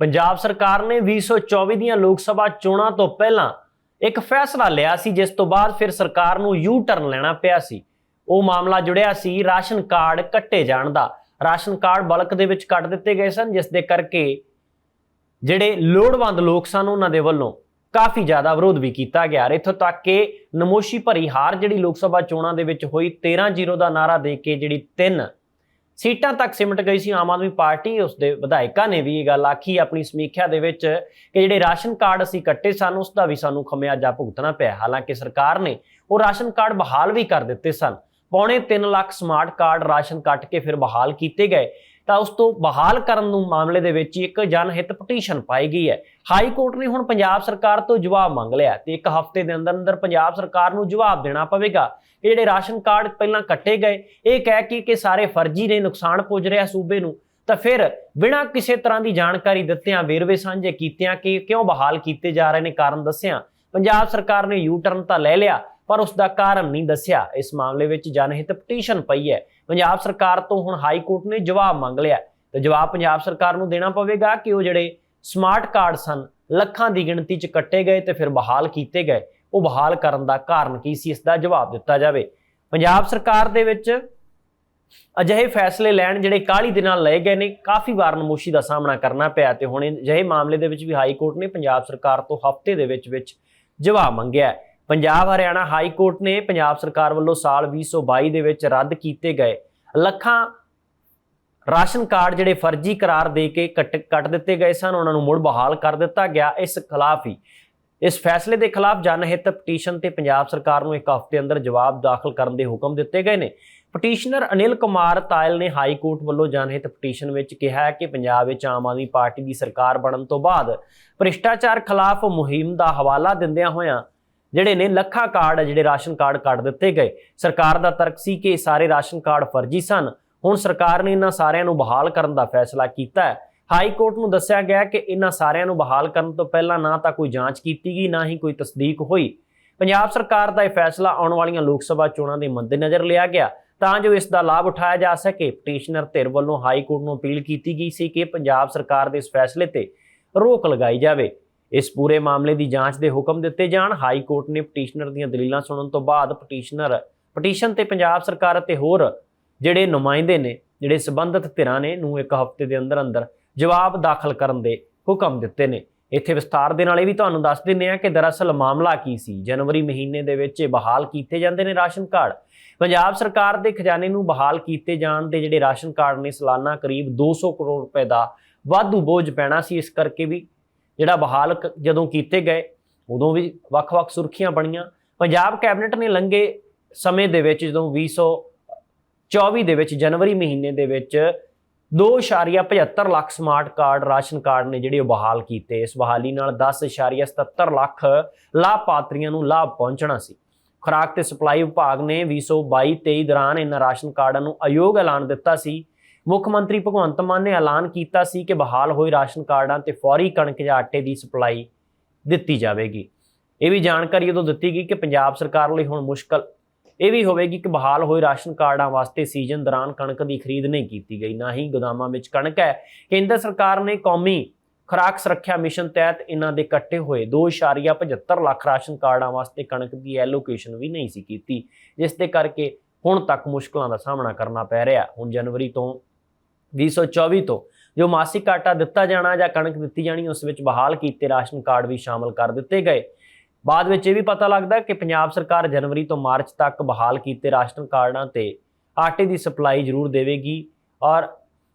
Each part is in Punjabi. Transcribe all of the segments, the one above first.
ਪੰਜਾਬ ਸਰਕਾਰ ਨੇ 2024 ਦੀਆਂ ਲੋਕ ਸਭਾ ਚੋਣਾਂ ਤੋਂ ਪਹਿਲਾਂ ਇੱਕ ਫੈਸਲਾ ਲਿਆ ਸੀ, ਜਿਸ ਤੋਂ ਬਾਅਦ ਫਿਰ ਸਰਕਾਰ ਨੂੰ ਯੂ ਟਰਨ ਲੈਣਾ ਪਿਆ ਸੀ। ਉਹ ਮਾਮਲਾ ਜੁੜਿਆ ਸੀ ਰਾਸ਼ਨ ਕਾਰਡ ਕੱਟੇ ਜਾਣ ਦਾ। ਰਾਸ਼ਨ ਕਾਰਡ ਬਲਕ ਦੇ ਵਿੱਚ ਕੱਟ ਦਿੱਤੇ ਗਏ ਸਨ, ਜਿਸ ਦੇ ਕਰਕੇ ਜਿਹੜੇ ਲੋੜਵੰਦ ਲੋਕ ਸਨ, ਉਹਨਾਂ ਦੇ ਵੱਲੋਂ ਕਾਫੀ ਜ਼ਿਆਦਾ ਵਿਰੋਧ ਵੀ ਕੀਤਾ ਗਿਆ। ਇੱਥੋਂ ਤੱਕ ਕਿ ਨਮੋਸ਼ੀ ਭਰੀ ਹਾਰ ਜਿਹੜੀ ਲੋਕ ਸਭਾ ਚੋਣਾਂ ਦੇ ਵਿੱਚ ਹੋਈ 13-0 ਦਾ ਨਾਰਾ ਦੇ ਕੇ ਜਿਹੜੀ ਤਿੰਨ ਸੀਟਾਂ ਤੱਕ ਸਿਮਟ ਗਈ ਸੀ ਆਮ ਆਦਮੀ ਪਾਰਟੀ। ਉਸ ਦੇ ਵਿਧਾਇਕਾਂ ਨੇ ਵੀ ਇਹ ਗੱਲ ਆਖੀ ਆਪਣੀ ਸਮੀਖਿਆ ਦੇ ਵਿੱਚ ਕਿ ਜਿਹੜੇ ਰਾਸ਼ਨ ਕਾਰਡ ਅਸੀਂ ਕੱਟੇ ਸਨ, ਉਸ ਦਾ ਵੀ ਸਾਨੂੰ ਖਮਿਆਜਾ ਭੁਗਤਣਾ ਪਿਆ। ਹਾਲਾਂਕਿ ਸਰਕਾਰ ਨੇ ਉਹ ਰਾਸ਼ਨ ਕਾਰਡ ਬਹਾਲ ਵੀ ਕਰ ਦਿੱਤੇ ਸਨ। ਪੌਣੇ 3 ਲੱਖ ਸਮਾਰਟ ਕਾਰਡ ਰਾਸ਼ਨ ਕੱਟ ਕੇ ਫਿਰ ਬਹਾਲ ਕੀਤੇ ਗਏ। ਤਾਂ ਉਸ ਤੋਂ ਬਹਾਲ ਕਰਨ ਨੂੰ ਮਾਮਲੇ ਦੇ ਵਿੱਚ ਇੱਕ ਜਨਹਿਤ ਪਟੀਸ਼ਨ ਪਾਈ ਗਈ ਹੈ। ਹਾਈ ਕੋਰਟ ਨੇ ਹੁਣ ਪੰਜਾਬ ਸਰਕਾਰ ਤੋਂ ਜਵਾਬ ਮੰਗ ਲਿਆ ਤੇ ਇੱਕ ਹਫ਼ਤੇ ਦੇ ਅੰਦਰ ਅੰਦਰ ਪੰਜਾਬ ਸਰਕਾਰ ਨੂੰ ਜਵਾਬ ਦੇਣਾ ਪਵੇਗਾ ਕਿ ਜਿਹੜੇ ਰਾਸ਼ਨ ਕਾਰਡ ਪਹਿਲਾਂ ਕੱਟੇ ਗਏ, ਇਹ ਕਹਿ ਕੇ ਕਿ ਸਾਰੇ ਫਰਜ਼ੀ ਨੇ ਨੁਕਸਾਨ ਪੁੱਜ ਰਿਹਾ ਸੂਬੇ ਨੂੰ, ਤਾਂ ਫਿਰ ਬਿਨਾਂ ਕਿਸੇ ਤਰ੍ਹਾਂ ਦੀ ਜਾਣਕਾਰੀ ਦਿੱਤਿਆਂ ਵੇਰਵੇ ਸਾਂਝੇ ਕੀਤਿਆਂ ਕਿ ਕਿਉਂ ਬਹਾਲ ਕੀਤੇ ਜਾ ਰਹੇ ਨੇ ਕਾਰਨ ਦੱਸਿਆ, ਪੰਜਾਬ ਸਰਕਾਰ ਨੇ ਯੂ ਟਰਨ ਤਾਂ ਲੈ ਲਿਆ, ਪਰ ਉਸ ਦਾ ਕਾਰਨ ਨਹੀਂ ਦੱਸਿਆ। ਇਸ ਮਾਮਲੇ ਵਿੱਚ ਜਨਹਿਤ ਪਟੀਸ਼ਨ ਪਈ ਹੈ। ਪੰਜਾਬ ਸਰਕਾਰ ਤੋਂ ਹੁਣ ਹਾਈ ਕੋਰਟ ਨੇ ਜਵਾਬ ਮੰਗ ਲਿਆ। ਤੇ ਜਵਾਬ ਪੰਜਾਬ ਸਰਕਾਰ ਨੂੰ ਦੇਣਾ ਪਵੇਗਾ ਕਿ ਉਹ ਜਿਹੜੇ ਸਮਾਰਟ ਕਾਰਡ ਸਨ, ਲੱਖਾਂ ਦੀ ਗਿਣਤੀ 'ਚ ਕੱਟੇ ਗਏ ਤੇ ਫਿਰ ਬਹਾਲ ਕੀਤੇ ਗਏ। ਉਹ ਬਹਾਲ ਕਰਨ ਦਾ ਕਾਰਨ ਕੀ ਸੀ, ਇਸ ਦਾ ਜਵਾਬ ਦਿੱਤਾ ਜਾਵੇ। ਪੰਜਾਬ ਸਰਕਾਰ ਦੇ ਵਿੱਚ ਅਜਿਹੇ ਫੈਸਲੇ ਲੈਣ ਜਿਹੜੇ ਕਾਲੀ ਦੇ ਨਾਲ ਲਏ ਗਏ ਨੇ, ਕਾਫੀ ਵਾਰ ਨਮੋਸ਼ੀ ਦਾ ਸਾਹਮਣਾ ਕਰਨਾ ਪਿਆ ਤੇ ਹੁਣ ਅਜਿਹੇ ਮਾਮਲੇ ਦੇ ਵਿੱਚ ਵੀ ਹਾਈ ਕੋਰਟ ਨੇ ਪੰਜਾਬ ਸਰਕਾਰ ਤੋਂ ਹਫ਼ਤੇ ਦੇ ਵਿੱਚ ਵਿੱਚ ਜਵਾਬ ਮੰਗਿਆ। ਪੰਜਾਬ, ਹਰਿਆਣਾ ਹਾਈ ਕੋਰਟ ਨੇ ਪੰਜਾਬ ਸਰਕਾਰ ਵੱਲੋਂ ਸਾਲ 2022 ਦੇ ਵਿੱਚ ਰੱਦ ਕੀਤੇ ਗਏ ਲੱਖਾਂ ਰਾਸ਼ਨ ਕਾਰਡ ਜਿਹੜੇ ਫਰਜ਼ੀ ਕਰਾਰ ਦੇ ਕੇ ਕੱਟ ਕੱਟ ਦਿੱਤੇ ਗਏ ਸਨ, ਉਹਨਾਂ ਨੂੰ ਮੁੜ ਬਹਾਲ ਕਰ ਦਿੱਤਾ ਗਿਆ, ਇਸ ਖਿਲਾਫ ਹੀ। ਇਸ ਫੈਸਲੇ ਦੇ ਖਿਲਾਫ ਜਨਹਿਤ ਪਟੀਸ਼ਨ ਤੇ ਪੰਜਾਬ ਸਰਕਾਰ ਨੂੰ ਇੱਕ ਹਫ਼ਤੇ ਅੰਦਰ ਜਵਾਬ ਦਾਖਲ ਕਰਨ ਦੇ ਹੁਕਮ ਦਿੱਤੇ ਗਏ ਨੇ। ਪਟੀਸ਼ਨਰ ਅਨਿਲ ਕੁਮਾਰ ਤਾਇਲ ਨੇ ਹਾਈ ਕੋਰਟ ਵੱਲੋਂ ਜਨਹਿਤ ਪਟੀਸ਼ਨ ਵਿੱਚ ਕਿਹਾ ਹੈ ਕਿ ਪੰਜਾਬ ਵਿੱਚ ਆਮ ਆਦਮੀ ਪਾਰਟੀ ਦੀ ਸਰਕਾਰ ਬਣਨ ਤੋਂ ਬਾਅਦ ਭ੍ਰਿਸ਼ਟਾਚਾਰ ਖਿਲਾਫ ਮੁਹਿੰਮ ਦਾ ਹਵਾਲਾ ਦਿੰਦਿਆਂ ਹੋਇਆਂ ਜਿਹੜੇ ਨੇ ਲੱਖਾਂ ਕਾਰਡ ਜਿਹੜੇ ਰਾਸ਼ਨ ਕਾਰਡ ਕੱਢ ਦਿੱਤੇ ਗਏ। ਸਰਕਾਰ ਦਾ ਤਰਕ ਸੀ ਕਿ ਇਹ ਸਾਰੇ ਰਾਸ਼ਨ ਕਾਰਡ ਫਰਜ਼ੀ ਸਨ। ਹੁਣ ਸਰਕਾਰ ਨੇ ਇਹਨਾਂ ਸਾਰਿਆਂ ਨੂੰ ਬਹਾਲ ਕਰਨ ਦਾ ਫੈਸਲਾ ਕੀਤਾ ਹੈ। ਹਾਈ ਕੋਰਟ ਨੂੰ ਦੱਸਿਆ ਗਿਆ ਕਿ ਇਹਨਾਂ ਸਾਰਿਆਂ ਨੂੰ ਬਹਾਲ ਕਰਨ ਤੋਂ ਪਹਿਲਾਂ ਨਾ ਤਾਂ ਕੋਈ ਜਾਂਚ ਕੀਤੀ ਗਈ, ਨਾ ਹੀ ਕੋਈ ਤਸਦੀਕ ਹੋਈ। ਪੰਜਾਬ ਸਰਕਾਰ ਦਾ ਇਹ ਫੈਸਲਾ ਆਉਣ ਵਾਲੀਆਂ ਲੋਕ ਸਭਾ ਚੋਣਾਂ ਦੇ ਮੱਦੇਨਜ਼ਰ ਲਿਆ ਗਿਆ। ਤਾਂ ਜੋ ਇਸ ਦਾ ਲਾਭ ਉਠਾਇਆ ਜਾ ਸਕੇ, ਪਟੀਸ਼ਨਰ ਧਿਰ ਵੱਲੋਂ ਹਾਈ ਕੋਰਟ ਨੂੰ ਅਪੀਲ ਕੀਤੀ ਗਈ ਸੀ ਕਿ ਪੰਜਾਬ ਸਰਕਾਰ ਦੇ ਇਸ ਫੈਸਲੇ ਤੇ ਰੋਕ ਲਗਾਈ ਜਾਵੇ। ਇਸ ਪੂਰੇ ਮਾਮਲੇ ਦੀ ਜਾਂਚ ਦੇ ਹੁਕਮ ਦਿੱਤੇ ਜਾਣ। ਹਾਈ ਕੋਰਟ ਨੇ ਪਟੀਸ਼ਨਰ ਦੀਆਂ ਦਲੀਲਾਂ ਸੁਣਨ ਤੋਂ ਬਾਅਦ ਪਟੀਸ਼ਨਰ, ਪਟੀਸ਼ਨ ਤੇ ਪੰਜਾਬ ਸਰਕਾਰ ਅਤੇ ਹੋਰ ਜਿਹੜੇ ਨੁਮਾਇੰਦੇ ਨੇ, ਜਿਹੜੇ ਸਬੰਧਤ ਧਿਰਾਂ ਨੇ, ਨੂੰ ਇੱਕ ਹਫ਼ਤੇ ਦੇ ਅੰਦਰ ਅੰਦਰ ਜਵਾਬ ਦਾਖਲ ਕਰਨ ਦੇ ਹੁਕਮ ਦਿੱਤੇ ਨੇ। ਇੱਥੇ ਵਿਸਥਾਰ ਦੇ ਨਾਲ ਇਹ ਵੀ ਤੁਹਾਨੂੰ ਦੱਸ ਦਿੰਨੇ ਆ ਕਿ ਦਰਅਸਲ ਮਾਮਲਾ ਕੀ ਸੀ। ਜਨਵਰੀ ਮਹੀਨੇ ਦੇ ਵਿੱਚ ਇਹ ਬਹਾਲ ਕੀਤੇ ਜਾਂਦੇ ਨੇ ਰਾਸ਼ਨ ਕਾਰਡ। ਪੰਜਾਬ ਸਰਕਾਰ ਦੇ ਖਜ਼ਾਨੇ ਨੂੰ ਬਹਾਲ ਕੀਤੇ ਜਾਣ ਦੇ ਜਿਹੜੇ ਰਾਸ਼ਨ ਕਾਰਡ ਨੇ, ਸਾਲਾਨਾ ਕਰੀਬ 200 ਕਰੋੜ ਰੁਪਏ ਦਾ ਵਾਧੂ ਬੋਝ ਪੈਣਾ ਸੀ। ਇਸ ਕਰਕੇ ਵੀ ਜਿਹੜਾ ਬਹਾਲ ਕ- ਜਦੋਂ ਕੀਤੇ ਗਏ, ਉਦੋਂ ਵੀ ਵੱਖ-ਵੱਖ ਸੁਰਖੀਆਂ ਬਣੀਆਂ। ਪੰਜਾਬ ਕੈਬਨਿਟ ਨੇ ਲੰਘੇ ਸਮੇਂ ਦੇ ਵਿੱਚ, ਜਦੋਂ 2024 ਦੇ ਵਿੱਚ, ਜਨਵਰੀ ਮਹੀਨੇ ਦੇ ਵਿੱਚ 2.75 lakh smart card, ration card ਨੇ ਜਿਹੜੇ ਉਹ ਬਹਾਲ ਕੀਤੇ। ਇਸ ਬਹਾਲੀ ਨਾਲ 10.77 ਲੱਖ ਲਾਭਪਾਤਰੀਆਂ ਨੂੰ ਲਾਭ ਪਹੁੰਚਣਾ ਸੀ। ਖੁਰਾਕ ਤੇ ਸਪਲਾਈ ਵਿਭਾਗ ਨੇ 2022-23 ਦੌਰਾਨ ਇਹਨਾਂ ਰਾਸ਼ਨ ਕਾਰਡਾਂ ਨੂੰ ਅਯੋਗ ਐਲਾਨ ਦਿੱਤਾ ਸੀ। ਮੁੱਖ ਮੰਤਰੀ ਭਗਵੰਤ ਮਾਨ ਨੇ ਐਲਾਨ ਕੀਤਾ ਸੀ ਕਿ ਬਹਾਲ ਹੋਏ ਰਾਸ਼ਨ ਕਾਰਡਾਂ ਤੇ ਫੌਰੀ ਕਣਕ ਜਾਂ ਆਟੇ ਦੀ ਸਪਲਾਈ ਦਿੱਤੀ ਜਾਵੇਗੀ। ਇਹ ਵੀ ਜਾਣਕਾਰੀ ਉਦੋਂ ਦਿੱਤੀ ਗਈ ਕਿ ਪੰਜਾਬ ਸਰਕਾਰ ਲਈ ਹੁਣ ਮੁਸ਼ਕਲ ਇਹ ਵੀ ਹੋਵੇਗੀ ਕਿ ਬਹਾਲ ਹੋਏ ਰਾਸ਼ਨ ਕਾਰਡਾਂ ਵਾਸਤੇ ਸੀਜ਼ਨ ਦੌਰਾਨ ਕਣਕ ਦੀ ਖਰੀਦ ਨਹੀਂ ਕੀਤੀ ਗਈ। ਨਾ ਹੀ ਗੋਦਾਮਾਂ ਵਿੱਚ ਕਣਕ ਹੈ। ਕੇਂਦਰ ਸਰਕਾਰ ਨੇ ਕੌਮੀ ਖੁਰਾਕ ਸੁਰੱਖਿਆ ਮਿਸ਼ਨ ਤਹਿਤ ਇਹਨਾਂ ਦੇ ਇਕੱਠੇ ਹੋਏ 2.75 ਲੱਖ ਰਾਸ਼ਨ ਕਾਰਡਾਂ ਵਾਸਤੇ ਕਣਕ ਦੀ ਐਲੋਕੇਸ਼ਨ ਵੀ ਨਹੀਂ ਸੀ ਕੀਤੀ, ਜਿਸ ਦੇ ਕਰਕੇ ਹੁਣ ਤੱਕ ਮੁਸ਼ਕਲਾਂ ਦਾ ਸਾਹਮਣਾ ਕਰਨਾ ਪੈ ਰਿਹਾ। ਹੁਣ ਜਨਵਰੀ ਤੋਂ 2024 ਤੋਂ ਜੋ ਮਾਸਿਕ ਆਟਾ ਦਿੱਤਾ ਜਾਣਾ ਜਾਂ ਕਣਕ ਦਿੱਤੀ ਜਾਣੀ, ਉਸ ਵਿੱਚ ਬਹਾਲ ਕੀਤੇ ਰਾਸ਼ਨ ਕਾਰਡ ਵੀ ਸ਼ਾਮਲ ਕਰ ਦਿੱਤੇ ਗਏ। ਬਾਅਦ ਵਿੱਚ ਇਹ ਵੀ ਪਤਾ ਲੱਗਦਾ ਕਿ ਪੰਜਾਬ ਸਰਕਾਰ ਜਨਵਰੀ ਤੋਂ ਮਾਰਚ ਤੱਕ ਬਹਾਲ ਕੀਤੇ ਰਾਸ਼ਨ ਕਾਰਡਾਂ ਤੇ ਆਟੇ ਦੀ ਸਪਲਾਈ ਜ਼ਰੂਰ ਦੇਵੇਗੀ ਔਰ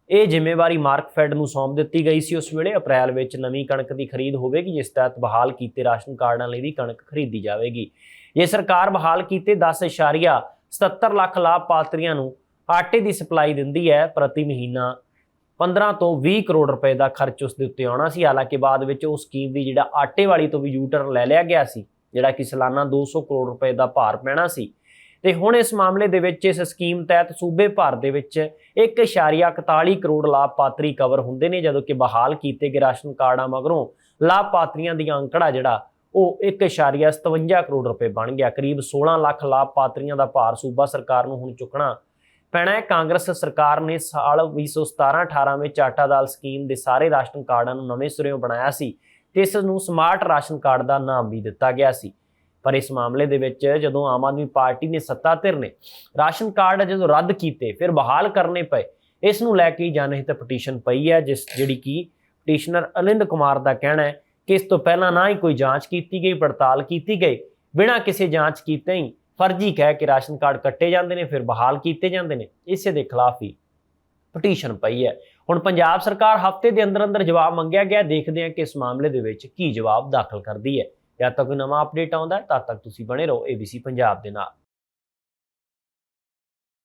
ਇਹ ਜ਼ਿੰਮੇਵਾਰੀ ਮਾਰਕਫੈਡ ਨੂੰ ਸੌਂਪ ਦਿੱਤੀ ਗਈ ਸੀ। ਉਸ ਵੇਲੇ ਅਪ੍ਰੈਲ ਵਿੱਚ ਨਵੀਂ ਕਣਕ ਦੀ ਖਰੀਦ ਹੋਵੇਗੀ, ਜਿਸ ਤਹਿਤ ਬਹਾਲ ਕੀਤੇ ਰਾਸ਼ਨ ਕਾਰਡਾਂ ਲਈ ਵੀ ਕਣਕ ਖਰੀਦੀ ਜਾਵੇਗੀ। ਇਹ ਸਰਕਾਰ ਬਹਾਲ ਕੀਤੇ 10.77 ਲੱਖ ਲਾਭਪਾਤਰੀਆਂ ਨੂੰ ਆਟੇ ਦੀ ਸਪਲਾਈ ਦਿੰਦੀ ਹੈ ਪ੍ਰਤੀ ਮਹੀਨਾ 15 ਤੋਂ 20 ਕਰੋੜ ਰੁਪਏ ਦਾ ਖਰਚ ਉਸ ਦੇ ਉੱਤੇ ਆਉਣਾ ਸੀ। ਹਾਲਾਂਕਿ ਬਾਅਦ ਵਿੱਚ ਉਹ ਸਕੀਮ ਵੀ ਜਿਹੜਾ ਆਟੇ ਵਾਲੀ ਤੋਂ ਵੀ ਯੂਟਰਨ ਲੈ ਲਿਆ ਗਿਆ ਸੀ, ਜਿਹੜਾ ਕਿ ਸਾਲਾਨਾ 200 ਕਰੋੜ ਰੁਪਏ ਦਾ ਭਾਰ ਪੈਣਾ ਸੀ। ਤੇ ਹੁਣ ਇਸ ਮਾਮਲੇ ਦੇ ਵਿੱਚ ਇਸ ਸਕੀਮ ਤਹਿਤ ਸੂਬੇ ਭਰ ਦੇ ਵਿੱਚ 1.41 ਕਰੋੜ ਲਾਭਪਾਤਰੀ ਕਵਰ ਹੁੰਦੇ ਨੇ, ਜਦੋਂ ਕਿ ਬਹਾਲ ਕੀਤੇ ਗਏ ਰਾਸ਼ਨ ਕਾਰਡਾਂ ਮਗਰੋਂ ਲਾਭਪਾਤਰੀਆਂ ਦੀ ਅੰਕੜਾ ਜਿਹੜਾ ਉਹ 1.57 ਕਰੋੜ ਰੁਪਏ ਬਣ ਗਿਆ। ਕਰੀਬ 16 ਲੱਖ ਲਾਭਪਾਤਰੀਆਂ ਦਾ ਭਾਰ ਸੂਬਾ ਸਰਕਾਰ ਨੂੰ ਹੁਣ ਚੁੱਕਣਾ ਪੈਣਾ ਹੈ। ਕਾਂਗਰਸ ਸਰਕਾਰ ਨੇ ਸਾਲ 2017-18 ਵਿੱਚ ਆਟਾ ਦਾਲ ਸਕੀਮ ਦੇ ਸਾਰੇ ਰਾਸ਼ਨ ਕਾਰਡਾਂ ਨੂੰ ਨਵੇਂ ਸਿਰਿਓਂ ਬਣਾਇਆ ਸੀ ਤੇ ਇਸ ਨੂੰ ਸਮਾਰਟ ਰਾਸ਼ਨ ਕਾਰਡ ਦਾ ਨਾਮ ਵੀ ਦਿੱਤਾ ਗਿਆ ਸੀ। ਪਰ ਇਸ ਮਾਮਲੇ ਦੇ ਵਿੱਚ ਜਦੋਂ ਆਮ ਆਦਮੀ ਪਾਰਟੀ ਨੇ ਸੱਤਾ ਧਿਰ ਨੇ ਰਾਸ਼ਨ ਕਾਰਡ ਜਦੋਂ ਰੱਦ ਕੀਤੇ, ਫਿਰ ਬਹਾਲ ਕਰਨੇ ਪਏ, ਇਸ ਨੂੰ ਲੈ ਕੇ ਜਨਹਿਤ ਪਟੀਸ਼ਨ ਪਈ ਹੈ, ਜਿਸ ਜਿਹੜੀ ਕਿ ਪਟੀਸ਼ਨਰ ਅਲਿੰਦ ਕੁਮਾਰ ਦਾ ਕਹਿਣਾ ਹੈ ਕਿ ਇਸ ਤੋਂ ਪਹਿਲਾਂ ਨਾ ਹੀ ਕੋਈ ਜਾਂਚ ਕੀਤੀ ਗਈ, ਪੜਤਾਲ ਕੀਤੀ ਗਈ, ਬਿਨਾਂ ਕਿਸੇ ਜਾਂਚ ਕੀਤੇ ਹੀ ਫਰਜ਼ੀ ਕਹਿ ਕੇ ਰਾਸ਼ਨ ਕਾਰਡ ਕੱਟੇ ਜਾਂਦੇ ਨੇ, ਫਿਰ ਬਹਾਲ ਕੀਤੇ ਜਾਂਦੇ ਨੇ, ਇਸੇ ਦੇ ਖਿਲਾਫ ਹੀ ਪਟੀਸ਼ਨ ਪਈ ਹੈ। ਹੁਣ ਪੰਜਾਬ ਸਰਕਾਰ ਹਫ਼ਤੇ ਦੇ ਅੰਦਰ ਅੰਦਰ ਜਵਾਬ ਮੰਗਿਆ ਗਿਆ, ਦੇਖਦੇ ਹਾਂ ਕਿ ਇਸ ਮਾਮਲੇ ਦੇ ਵਿੱਚ ਕੀ ਜਵਾਬ ਦਾਖਲ ਕਰਦੀ ਹੈ। ਜਦ ਤੱਕ ਕੋਈ ਨਵਾਂ ਅਪਡੇਟ ਆਉਂਦਾ ਹੈ, ਤਦ ਤੱਕ ਤੁਸੀਂ ਬਣੇ ਰਹੋ ABC ਪੰਜਾਬ ਦੇ ਨਾਲ।